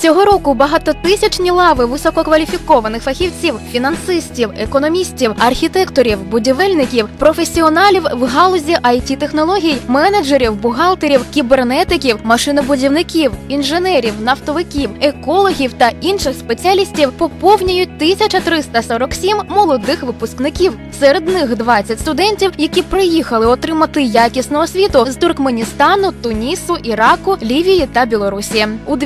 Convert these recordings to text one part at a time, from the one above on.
Цього року багатотисячні лави висококваліфікованих фахівців, фінансистів, економістів, архітекторів, будівельників, професіоналів в галузі it технологій, менеджерів, бухгалтерів, кібернетиків, машинобудівників, інженерів, нафтовиків, екологів та інших спеціалістів поповнюють 1347 молодих випускників. Серед них 20 студентів, які приїхали отримати якісну освіту з Туркменістану, Тунісу, Іраку, Лівії та Білорусі. У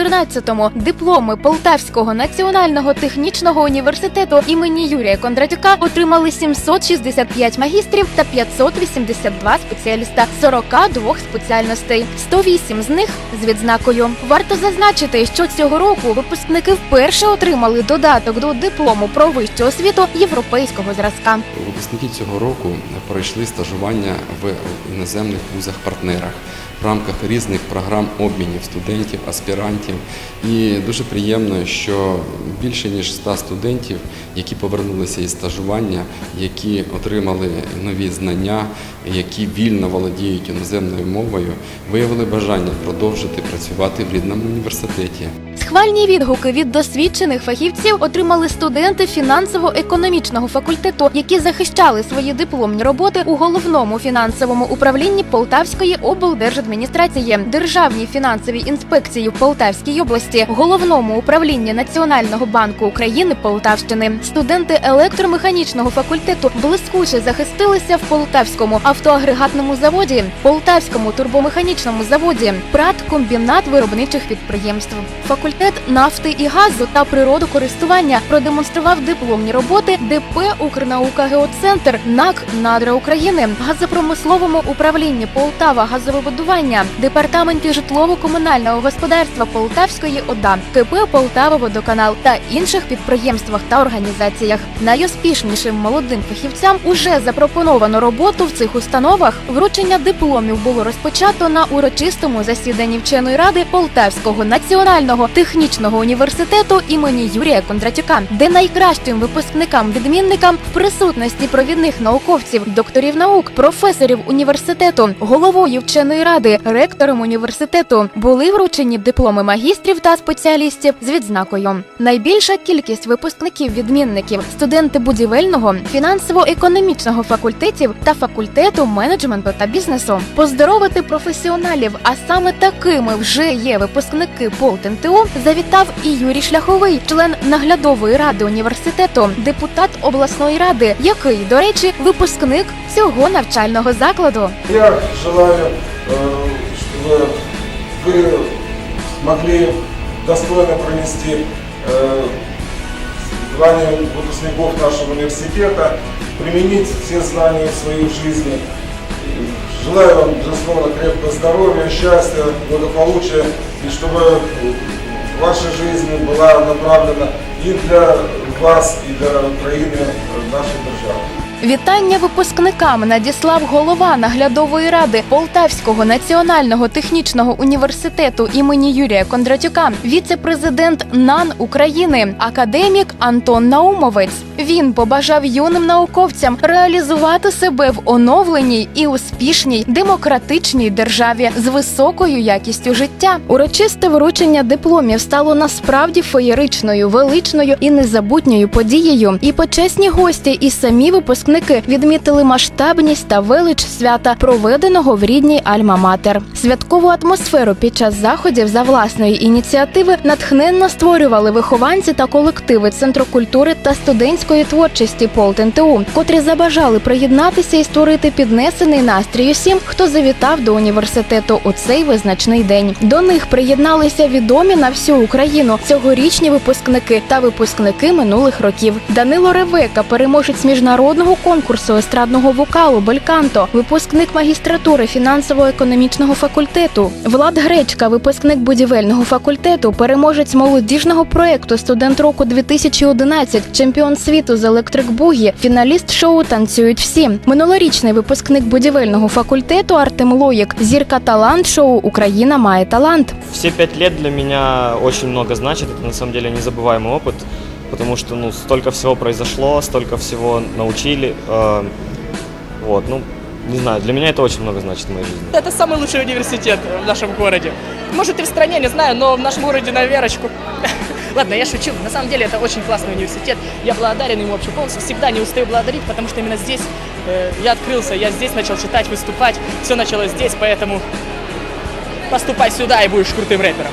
2014-му дипломи Полтавського національного технічного університету імені Юрія Кондратюка отримали 765 магістрів та 582 спеціаліста 42 спеціальностей. 108 з них з відзнакою. Варто зазначити, що цього року випускники вперше отримали додаток до диплому про вищу освіту європейського зразка. Випускники цього року пройшли стажування в іноземних вузах-партнерах в рамках різних програм обмінів студентів, аспірантів. І дуже приємно, що більше ніж 100 студентів, які повернулися із стажування, які отримали нові знання, які вільно володіють іноземною мовою, виявили бажання продовжити працювати в рідному університеті. Схвальні відгуки від досвідчених фахівців отримали студенти фінансово-економічного факультету, які захищали свої дипломні роботи у головному фінансовому управлінні Полтавської облдержадміністрації, Державній фінансовій інспекції в Полтавській області, головному управлінні Національного банку України Полтавщини. Студенти електромеханічного факультету блискуче захистилися в Полтавському автоагрегатному заводі, Полтавському турбомеханічному заводі, ПРАТ комбінат виробничих підприємств. Факультет нафти і газу та природокористування продемонстрував дипломні роботи ДП Укрнаука Геоцентр НАК Надра України, газопромисловому управлінні Полтава газовибудування, департаменті житлово-комунального господарства Полтавської ОДА, КП Полтава Водоканал та інших підприємствах та організаціях. Найуспішнішим молодим фахівцям уже запропоновано роботу в цих установах. Вручення дипломів було розпочато на урочистому засіданні вченої ради Полтавського національного технічного університету імені Юрія Кондратюка, де найкращим випускникам-відмінникам в присутності провідних науковців, докторів наук, професорів університету, головою вченої ради, ректором університету були вручені дипломи магістрів та спеціалістів з відзнакою. Найбільша кількість випускників-відмінників студенти будівельного, фінансово-економічного факультетів та факультету менеджменту та бізнесу. Поздоровити професіоналів, а саме такими вже є випускники ПолтНТУ, завітав і Юрій Шляховий, член наглядової ради університету, депутат обласної ради, який, до речі, випускник цього навчального закладу. Я желаю, э, чтобы вы смогли достойно пронести э, звание выпускников нашего университета, применить все знания в своей жизни. Желаю вам, безусловно, крепкого здоровья, счастья, благополучия, и чтобы ваша жизнь была направлена и для вас, и для Украины, э, нашей державы. Вітання випускникам надіслав голова наглядової ради Полтавського національного технічного університету імені Юрія Кондратюка, віце-президент НАН України, академік Антон Наумовець. Він побажав юним науковцям реалізувати себе в оновленій і успішній демократичній державі з високою якістю життя. Урочисте вручення дипломів стало насправді феєричною, величною і незабутньою подією. І почесні гості, і самі випускники відмітили масштабність та велич свята, проведеного в рідній Альма-Матер. Святкову атмосферу під час заходів за власної ініціативи натхненно створювали вихованці та колективи Центру культури та студентської творчості ПолтНТУ, котрі забажали приєднатися і створити піднесений настрій усім, хто завітав до університету у цей визначний день. До них приєдналися відомі на всю Україну цьогорічні випускники та випускники минулих років. Данило Ревека, переможець міжнародного конкурсу естрадного вокалу Бельканто, випускник магістратури фінансово-економічного факультету. Влад Гречка, випускник будівельного факультету, переможець молодіжного проекту Студент року 2011, чемпіон світу з електрик бугі, фіналіст шоу Танцюють всі. Минулорічний випускник будівельного факультету Артем Лоїк, зірка талант шоу Україна має талант. Все пять лет для меня очень много значит. Это на самом деле незабываемый опыт, Потому что ну, столько всего произошло, столько всего научили. э, вот, ну, не знаю, для меня это очень много значит в моей жизни. Это самый лучший университет в нашем городе. Может и в стране, не знаю, но в нашем городе на верочку. Ладно, я шучу. На самом деле это очень классный университет. Я благодарен ему вообще полностью. Всегда не устаю благодарить, потому что именно здесь э, я открылся, я здесь начал читать, выступать. Все началось здесь, поэтому поступай сюда и будешь крутым рэпером.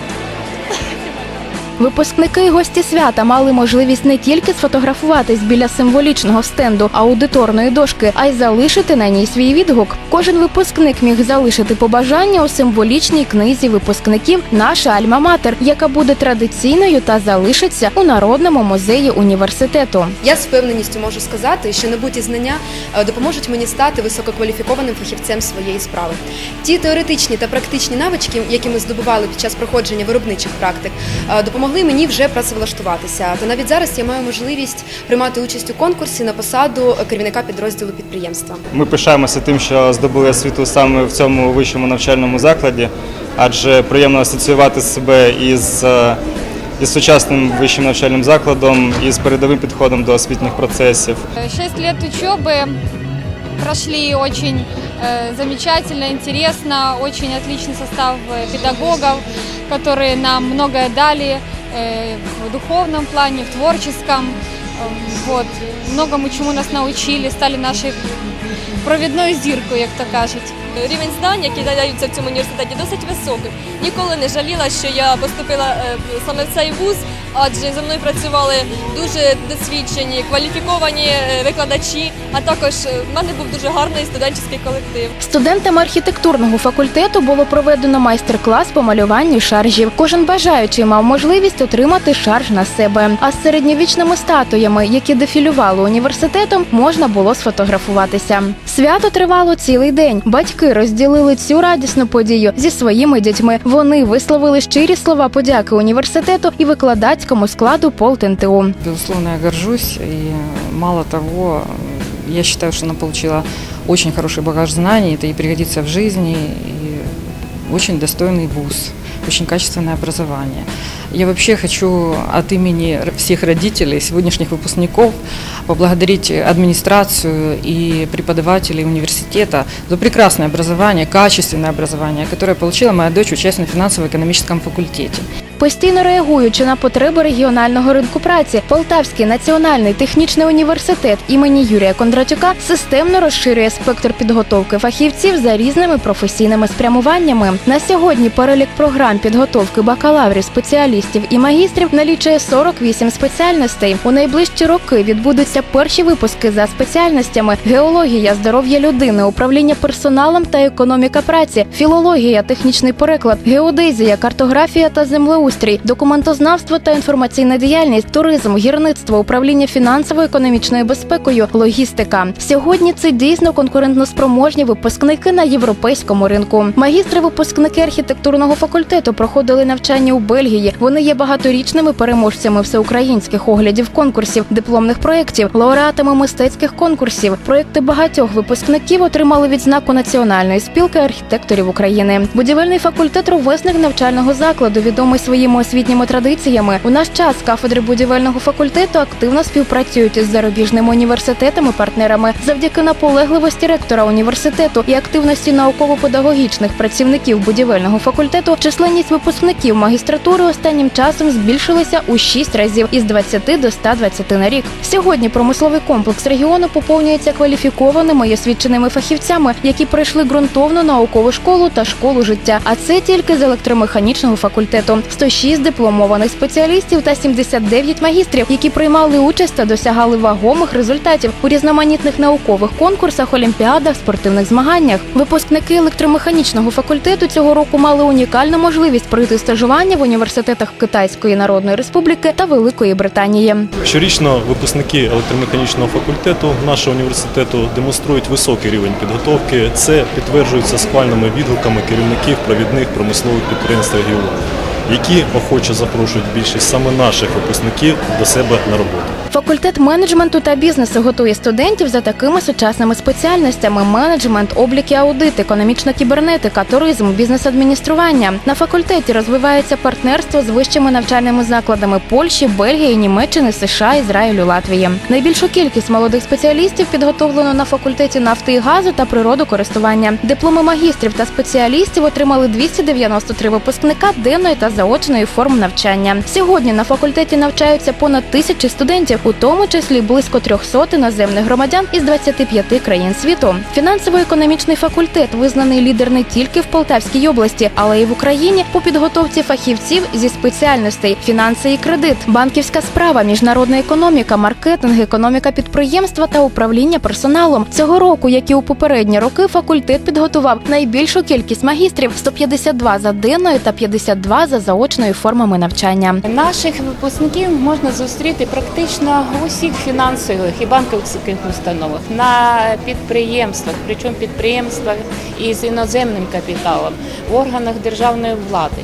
Випускники і гості свята мали можливість не тільки сфотографуватись біля символічного стенду аудиторної дошки, а й залишити на ній свій відгук. Кожен випускник міг залишити побажання у символічній книзі випускників Наша Альма-Матер, яка буде традиційною та залишиться у народному музеї університету. Я з впевненістю можу сказати, що набуті знання е, допоможуть мені стати висококваліфікованим фахівцем своєї справи. Ті теоретичні та практичні навички, які ми здобували під час проходження виробничих практик, е, допомогли мені вже працевлаштуватися. Та навіть зараз я маю можливість приймати участь у конкурсі на посаду керівника підрозділу підприємства. Ми пишаємося тим, що здобули освіту саме в цьому вищому навчальному закладі, адже приємно асоціювати себе із, е, із сучасним вищим навчальним закладом і з передовим підходом до освітніх процесів. Шесть лет учебы прошли очень э, замечательно, интересно, очень отличный состав э, педагогов, которые нам многое дали э, в духовном плане, в творческом. Э, Вот. Многому чему нас научили, стали нашей провідною зіркою, як то кажуть. Рівень знань, які надаються в цьому університеті, досить високий. Ніколи не жаліла, що я поступила е, саме в цей вуз, адже зі мною працювали дуже досвідчені, кваліфіковані е, викладачі, а також е, в мене був дуже гарний студентський колектив. Студентам архітектурного факультету було проведено майстер-клас по малюванню шаржів. Кожен бажаючий мав можливість отримати шарж на себе. А з середньовічними статуями, які дефілювали університетом, можна було сфотографуватися. Свято тривало цілий день. Батьки розділили цю радісну подію зі своїми дітьми. Вони висловили щирі слова подяки університету і викладацькому складу ПолтНТУ. Безусловно, я горжусь. И мало того, я считаю, что она получила очень хороший багаж знаний. Это ей пригодится в жизни. И очень достойный вуз, очень качественное образование. Я вообще хочу от имени всех родителей, сегодняшних выпускников, поблагодарить администрацию и преподавателей университета за прекрасное образование, качественное образование, которое получила моя дочь, учась на финансово-экономическом факультете. Постійно реагуючи на потреби регіонального ринку праці, Полтавський національний технічний університет імені Юрія Кондратюка системно розширює спектр підготовки фахівців за різними професійними спрямуваннями. На сьогодні перелік програм підготовки бакалаврів, спеціалістів і магістрів налічує 48 спеціальностей. У найближчі роки відбудуться перші випуски за спеціальностями: геологія, здоров'я людини, управління персоналом та економіка праці, філологія, технічний переклад, геодезія, картографія та землеустрій, документознавство та інформаційна діяльність, туризм, гірництво, управління фінансово-економічною безпекою, логістика. Сьогодні це дійсно конкурентноспроможні випускники на європейському ринку. Магістри випускники архітектурного факультету проходили навчання у Бельгії. Вони є багаторічними переможцями всеукраїнських оглядів конкурсів, дипломних проєктів, лауреатами мистецьких конкурсів. Проєкти багатьох випускників отримали відзнаку Національної спілки архітекторів України. Будівельний факультет ровесник навчального закладу, відомий своїми освітніми традиціями. У наш час кафедри будівельного факультету активно співпрацюють із зарубіжними університетами, партнерами завдяки наполегливості ректора університету і активності науково-педагогічних працівників будівельного факультету. Численність випускників магістратури останнім часом збільшилася у 6 разів із 20 до 120 на рік. Сьогодні промисловий комплекс регіону поповнюється кваліфікованими і освіченими фахівцями, які пройшли ґрунтовну наукову школу та школу життя. А це тільки з електромеханічного факультету. 106 дипломованих спеціалістів та 79 магістрів, які приймали участь та досягали вагомих результатів у різноманітних наукових конкурсах, олімпіадах, спортивних змаганнях. Випускники електромеханічного факультету цього року мали унікальну можливість пройти стажування в університетах Китайської Народної Республіки та Великої Британії. Щорічно випускники електромеханічного факультету нашого університету демонструють високий рівень підготовки. Це підтверджується схвальними відгуками керівників провідних промислових підприємств регіону, які охоче запрошують більшість саме наших випускників до себе на роботу. Факультет менеджменту та бізнесу готує студентів за такими сучасними спеціальностями: менеджмент, облік і аудит, економічна кібернетика, туризм, бізнес-адміністрування. На факультеті розвивається партнерство з вищими навчальними закладами Польщі, Бельгії, Німеччини, США, Ізраїлю, Латвії. Найбільшу кількість молодих спеціалістів підготовлено на факультеті нафти і газу та природокористування. Дипломи магістрів та спеціалістів отримали 293 випускника денної та заочної форм навчання. Сьогодні на факультеті навчаються понад тисячі студентів, у тому числі близько 300 іноземних громадян із 25 країн світу. Фінансово-економічний факультет визнаний лідер не тільки в Полтавській області, але й в Україні по підготовці фахівців зі спеціальностей фінанси і кредит, банківська справа, міжнародна економіка, маркетинг, економіка підприємства та управління персоналом. Цього року, як і у попередні роки, факультет підготував найбільшу кількість магістрів 152 за денною та 52 за заочною формами навчання. Наших випускників можна зустріти практично у усіх фінансових і банківських установах, на підприємствах, причому підприємствах із іноземним капіталом, в органах державної влади.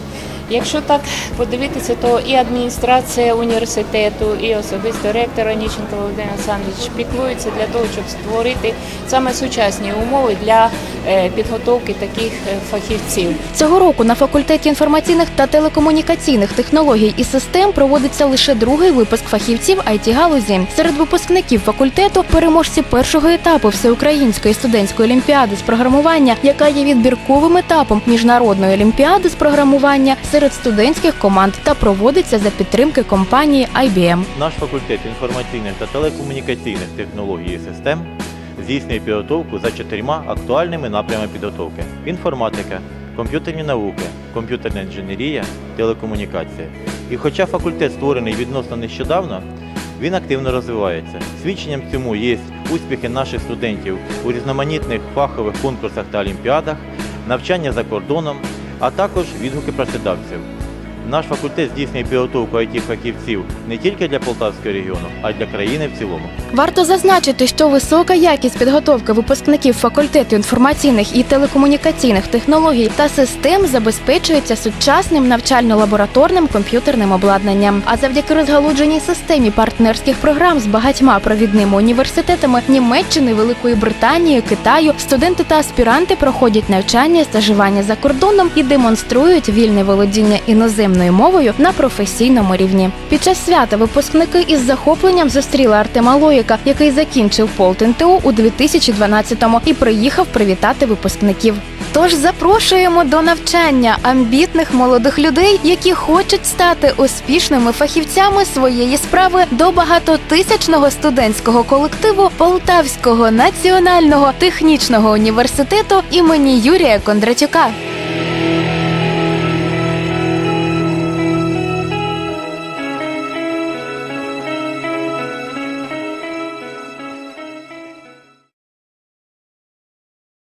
Якщо так подивитися, то і адміністрація університету, і особисто ректор Оніченко Володимир Олександрович піклуються для того, щоб створити саме сучасні умови для е, підготовки таких е, фахівців. Цього року на факультеті інформаційних та телекомунікаційних технологій і систем проводиться лише другий випуск фахівців it галузі. Серед випускників факультету переможці першого етапу всеукраїнської студентської олімпіади з програмування, яка є відбірковим етапом міжнародної олімпіади з програмування серед студентських команд та проводиться за підтримки компанії IBM. Наш факультет інформаційних та телекомунікаційних технологій і систем здійснює підготовку за чотирма актуальними напрямами підготовки: інформатика, комп'ютерні науки, комп'ютерна інженерія, телекомунікація. І хоча факультет створений відносно нещодавно, він активно розвивається. Свідченням цьому є успіхи наших студентів у різноманітних фахових конкурсах та олімпіадах, навчання за кордоном, а також відгуки працедавців. Наш факультет здійснює підготовку it фахівців не тільки для Полтавського регіону, а й для країни в цілому. Варто зазначити, що висока якість підготовки випускників факультету інформаційних і телекомунікаційних технологій та систем забезпечується сучасним навчально-лабораторним комп'ютерним обладнанням. А завдяки розгалудженій системі партнерських програм з багатьма провідними університетами Німеччини, Великої Британії, Китаю, студенти та аспіранти проходять навчання стажування за кордоном і демонструють вільне володіння іноземною мовою на професійному рівні. Під час свята випускники із захопленням зустріли Артема Лоїка, який закінчив ПолтНТУ у 2012-му і приїхав привітати випускників. Тож запрошуємо до навчання амбітних молодих людей, які хочуть стати успішними фахівцями своєї справи до багатотисячного студентського колективу Полтавського національного технічного університету імені Юрія Кондратюка.